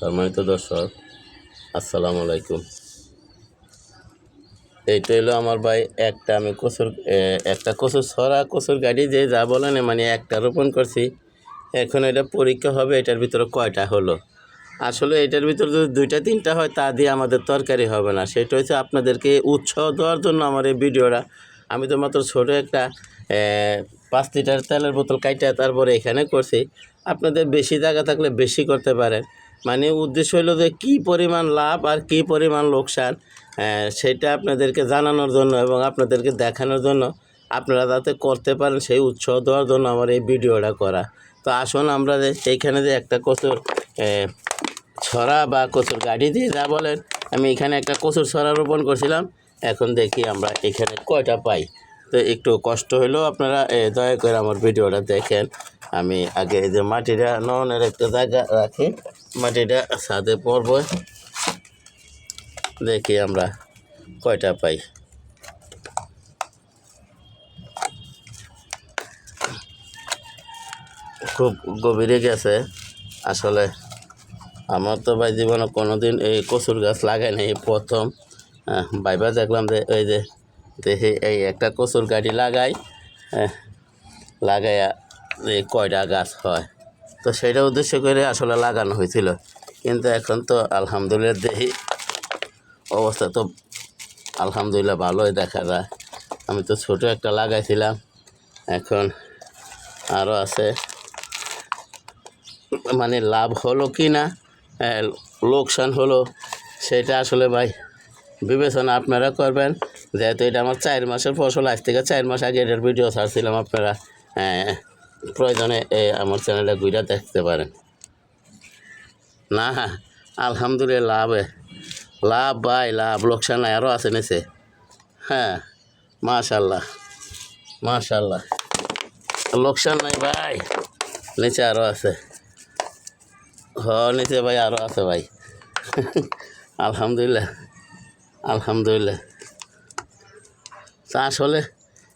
সম্মানিত দর্শক, আসসালামু আলাইকুম। এইটা হলো আমার ভাই একটা আমি কচুর একটা কচুর ছড়া কচুর গাড়ি যে যা বলেন মানে একটা রোপণ করছি। এখন এটা পরীক্ষা হবে, এটার ভিতরে কয়টা হলো? আসলে এটার ভিতরে যদি দুইটা, তিনটা হয়, তা দিয়ে আমাদের তরকারি হবে না। সেটা হচ্ছে আপনাদেরকে উৎসাহ দেওয়ার জন্য আমার এই ভিডিওটা। আমি তো মাত্র ছোটো একটা পাঁচ লিটার তেলের বোতল কাইটা তারপরে এখানে করছি। আপনাদের বেশি জায়গা থাকলে বেশি করতে পারেন। মানে উদ্দেশ্য হলো যে কী পরিমাণ লাভ আর কী পরিমাণ লোকসান সেটা আপনাদেরকে জানানোর জন্য এবং আপনাদেরকে দেখানোর জন্য আপনারা যাতে করতে পারেন সেই উৎসাহ দেওয়ার জন্য আমার এই ভিডিওটা করা। তো আসুন আমরা এইখানে যে একটা কচুর ছড়া বা কচুর গাড়ি দিয়ে যা বলেন, আমি এখানে একটা কচুর ছড়া রোপণ করছিলাম, এখন দেখি আমরা এখানে কয়টা পাই। তো একটু কষ্ট হলেও আপনারা দয়া করে আমার ভিডিওটা দেখেন। আমি আগে এই যে মাটিটা ননের একটা জায়গা রাখি, মাটিটা ছাদে পড়ব। দেখি আমরা কয়টা পাই। খুব গভীরে গেছে। আসলে আমার তো ভাই জীবনে কোনোদিন এই কচুর গাছ লাগাই নাই প্রথম। ভাইবা দেখলাম যে ওই যে দেখি এই একটা কচুর গাড়ি লাগাই লাগাইয়া এই কয়টা গাছ হয়। তো সেটা উদ্দেশ্য করে আসলে লাগানো হয়েছিল। কিন্তু এখন তো আলহামদুলিল্লাহ দেখি অবস্থা তো আলহামদুলিল্লাহ ভালোই দেখা যায়। আমি তো ছোট একটা লাগাইছিলাম এখন আরও আছে। মানে লাভ হলো কি না আহ, লোকসান হলো সেটা আসলে ভাই বিবেচনা আপনারা করবেন। যেহেতু এটা আমার চার মাসের ফসল আজ থেকে চার মাস আগে এটার ভিডিও ছাড়ছিলাম আপনারা আহ, প্রয়োজনে আমার চ্যানেলে ঘুরে দেখতে পারেন। না হ্যাঁ আলহামদুলিল্লাহ লাভে লাভ ভাই লাভ লোকসান আরও আছে নিচে। হ্যাঁ মাশাল্লাহ মাশাল্লাহ। লোকসান নাই ভাই নিচে আরও আছে। হ নিচে ভাই আরও আছে ভাই। আলহামদুলিল্লাহ আলহামদুলিল্লাহ। তা আসলে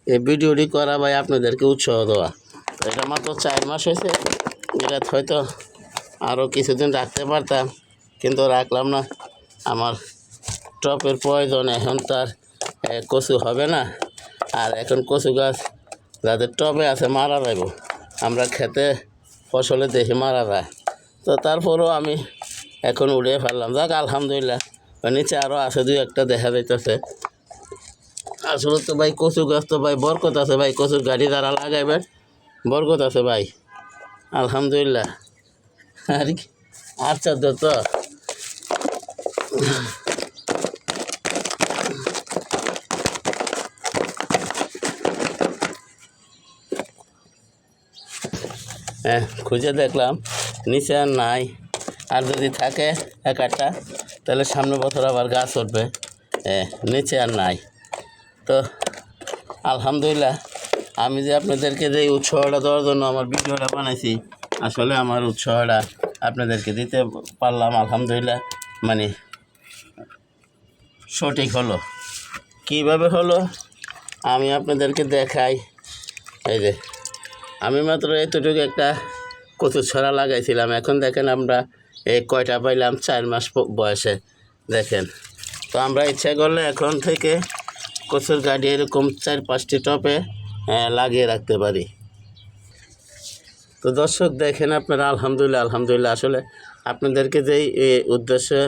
এই ভিডিওটি করা ভাই আপনাদেরকে উৎসাহ দেওয়া। তো এটা মাত্র চার মাস হয়েছে। এটা হয়তো আরও কিছুদিন রাখতে পারতাম, কিন্তু রাখলাম না। আমার টপের প্রয়োজন, এখন তার কচু হবে না। আর এখন কচু গাছ যাদের টবে আছে মারা যাইব। আমরা খেতে, ফসলে দেখি মারা যায়। তো তারপরেও আমি এখন উড়িয়ে ফেললাম। যাক, আলহামদুলিল্লাহ। নিচে আরও আছে, দুই একটা দেখা যাইতেছে। আসলে তো ভাই কচু গাছ তো ভাই বরকত আছে ভাই, কচুর গাড়ি যারা লাগাইবেন। বরকত আছে ভাই। আলহামদুলিল্লাহ। আর কি? আচ্ছা তো হ্যাঁ খুঁজে দেখলাম, নিচে আর নাই। আর যদি থাকে এক তাহলে সামনে বছর আবার গাছ উঠবে। হ্যাঁ নিচে আর নাই। তো আলহামদুলিল্লাহ, আমি যে আপনাদেরকে যে উৎসাহটা দেওয়ার জন্য আমার ভিডিওটা বানাইছি, আসলে আমার উৎসাহটা আপনাদেরকে দিতে পারলাম, আলহামদুলিল্লাহ মানে সঠিক হলো। কীভাবে হলো? আমি আপনাদেরকে দেখাই। এই যে, আমি মাত্র এতটুকু একটা কচু ছড়া লাগাইছিলাম। এখন দেখেন আমরা এই কয়টা পাইলাম, চার মাস বয়সে। দেখেন, তো আমরা ইচ্ছা করলে এখন থেকে কচুর গাড়ি এরকম চার পাঁচটি টপে লাগিয়ে রাখতে পারি। তো দর্শক দেখেন আপনারা, আলহামদুলিল্লাহ আলহামদুলিল্লাহ। আসলে আপনাদেরকে যেই উদ্দেশ্যে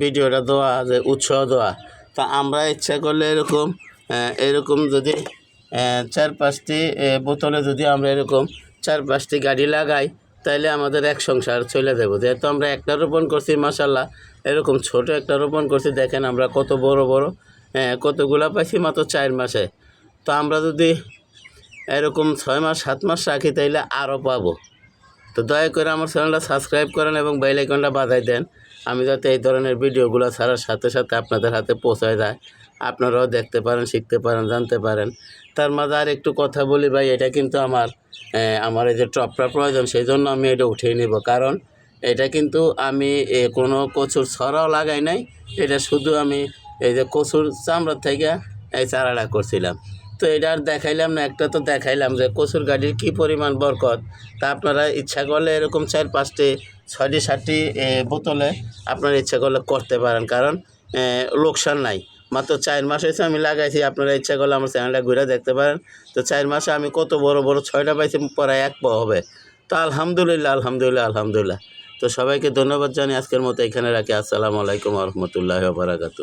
ভিডিওটা দেওয়া, যে উৎসাহ দেওয়া, তা আমরা ইচ্ছা করলে এরকম এরকম যদি চার পাঁচটি বোতলে যদি আমরা এরকম চার পাঁচটি গাড়ি লাগাই, তাইলে আমাদের এক সংসার চলে যাব। যেহেতু আমরা একটা রোপণ করছি মাসাল্লাহ এরকম ছোট একটা রোপণ করছি, দেখেন আমরা কত বড় বড় কতগুলা পাইছি? মাত্র চার মাসে। তো আমরা যদি এরকম ছয় মাস, সাত মাস রাখি, তাইলে আরও পাবো। তো দয়া করে আমার চ্যানেলটা সাবস্ক্রাইব করেন এবং বেল আইকনটা বাজাই দেন। আমি যাতে এই ধরনের ভিডিওগুলো ছাড়ার সাথে সাথে আপনাদের হাতে পৌঁছায় যায়। আপনারাও দেখতে পারেন, শিখতে পারেন, জানতে পারেন। তার মাঝে আর একটু কথা বলি ভাই, এটা কিন্তু আমার আমার এই যে টপটা প্রয়োজন, সেই জন্য আমি এটা উঠিয়ে নিব। কারণ এটা কিন্তু আমি কোনো কচুর ছড়াও লাগাই নাই। এটা শুধু আমি এই যে কচুর চামড়ার থেকে এই চারাটা করছিলাম। তো এটা আর দেখাইলাম না, একটা তো দেখাইলাম যে কচুর গাড়ির কী পরিমাণ বরকত। তা আপনারা ইচ্ছা করলে এরকম চার পাঁচটি, ছয়টি, সাতটি বোতলে আপনারা ইচ্ছা করলে করতে পারেন। কারণ লোকসান নাই। মাত্র চার মাস হয়েছে, আমি লাগাইছি, আপনারা ইচ্ছা করলে আমার চ্যানেলটা ঘুরে দেখতে পারেন। তো চার মাসে আমি কত বড় বড় ছয়টা পাইছি, পরে এক পাওয়া হবে। তো আলহামদুলিল্লাহ আলহামদুলিল্লাহ আলহামদুলিল্লাহ। তো সবাইকে ধন্যবাদ জানি আজকের মতো এখানে রাখি। আসসালামু আলাইকুম রহমতুল্লাহ বারাকাতু